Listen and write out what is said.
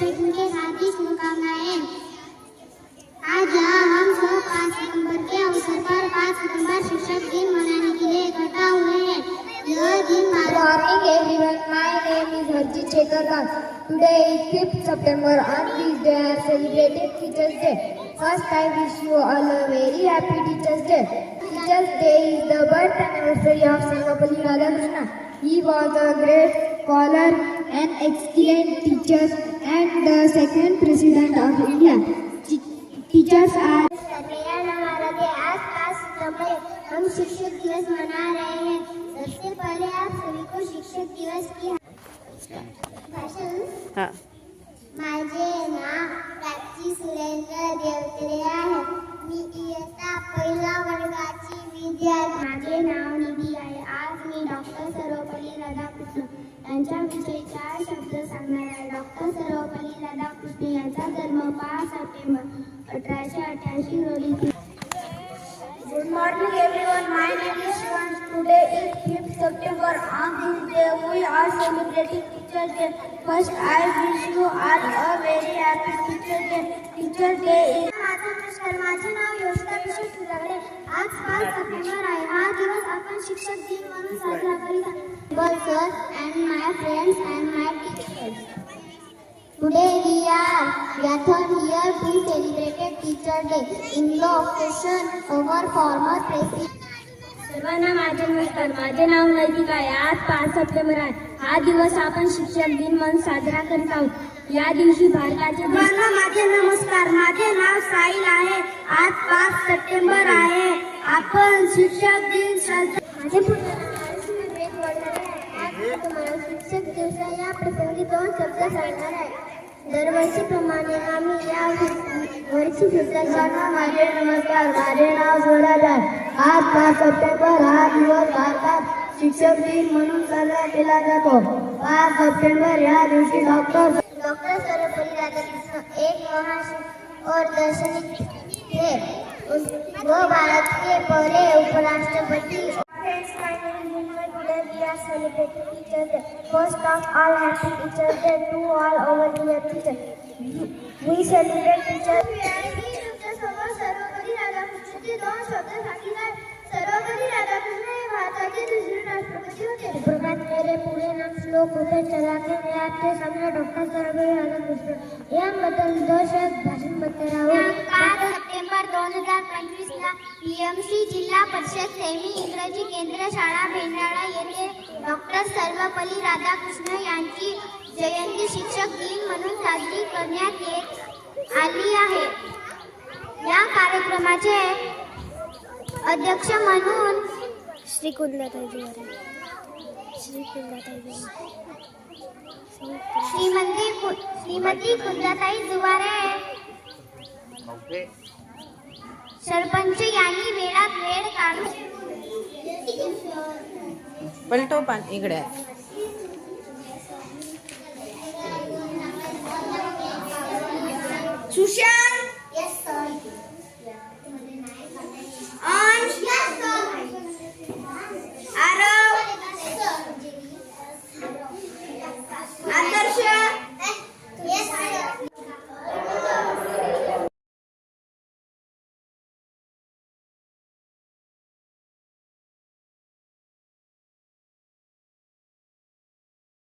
आपको शिक्षक दिन के शुभकामनाएँ आज यहाँ हम सब पाँच सितंबर के अवसर पर पाँच सितंबर शिक्षक दिन मनाने के लिए इकट्ठा हुए हैं यह दिन Good Bharat morning everyone. My name is Harjit Shekhar Raj. Today is 5th September. On this day I am celebrating Teachers Day. First I wish you all a very happy Teachers Day. Teachers Day is the birth anniversary of Sarvapalli Radhakrishna. He was a great scholar and excellent teacher and the second president of India. Te- Teachers are हम शिक्षक दिवस मना रहे हैं सबसे पहले आप सभी को शिक्षक दिवस की भाषण हा माझे नाव प्राची सुरेंद्र देवतरे आहे मी इयत्ता पहिला वर्गाची विद्यार्थी माझे नाव निधी आहे आज मी डॉक्टर सर्वपल्ली राधाकृष्ण यांच्याविषयी चार शब्द सांगणार आहे डॉक्टर सर्वपल्ली राधाकृष्ण यांचा जन्म पाच सप्टेंबर अठराशे अठ्याऐंशी रोजी Good morning everyone. My name is Shivansh. Today is 5th September. On this day we are celebrating Teachers Day. First I wish you all a very happy Teachers Day. Teachers Day is माझा नमस्कार माझे नाव योशिता किशोर सुरागडे आज पाच September आहे हा दिवस आपण शिक्षक दिन म्हणून साजरा करीत आहोत sir and my friends and my teachers Today we are gathered here to celebrate Teacher Day. In the occasion of our former president. सर्वांना माझे नमस्कार. माझे नाव नैतिक आहे. आज पाच सप्टेंबर आहे. हा दिवस आपण शिक्षक दिन म्हणून साजरा करीत आहोत. या दिवशी भारताचे सर्वांना माझे नमस्कार. माझे नाव साहिल आहे. आज पाच सप्टेंबर आहे. आपण शिक्षक दिन साजरा माझे पूर्ण नाव आयुष्य वेद वडगारे आहे. आज मी तुम्हाला शिक्षक दिवसा या प्रसंगी दोन शब्द सांगणार आहे दरवर्षीप्रमाणे आम्ही या वर्षी सुद्धा सर्वांना माझे नमस्कार माझे नाव स्वराज आज पाच सप्टेंबर हा दिवस भारतात शिक्षक दिन म्हणून साजरा केला जातो। पाच सप्टेंबर या दिवशी डॉक्टर। डॉक्टर सर्वपल्ली राधाकृष्ण एक महान और दार्शनिक थे। वो भारत के पहले उपराष्ट्रपति Are celebrating Teachers Day. First of all, happy Teachers Day to all our dear teachers. We celebrate Teachers तुमच्यासमोर सर्वपल्ली राधाकृष्णचे दोन शब्द सांगितले सर्वपल्ली राधाकृष्ण हे भारताचे दुसरे राष्ट्रपती होते प्रभात मेरे पूरे नाम श्लोक होते चला के मैं आपके सामने डॉक्टर सर्वपल्ली राधाकृष्ण याबद्दल दो शब्द भाषण करते राहू हज़ार पंचवीस पीएमसी जिल्हा परिषद सेमी इंग्रजी केंद्र शाळा भेंडाळा येथे डॉक्टर सर्वपल्ली राधाकृष्ण यांची जयंती शिक्षक दिन म्हणून साजरी करण्यात येत आली आहे. या कार्यक्रमाचे अध्यक्ष म्हणून श्री कुंदाताई श्री श्रीमती कु- श्रीमती कुंदाताई जुवारे सरपंच यांनी मेरा वेळ काढून पलटो पान इकडे सुशांत!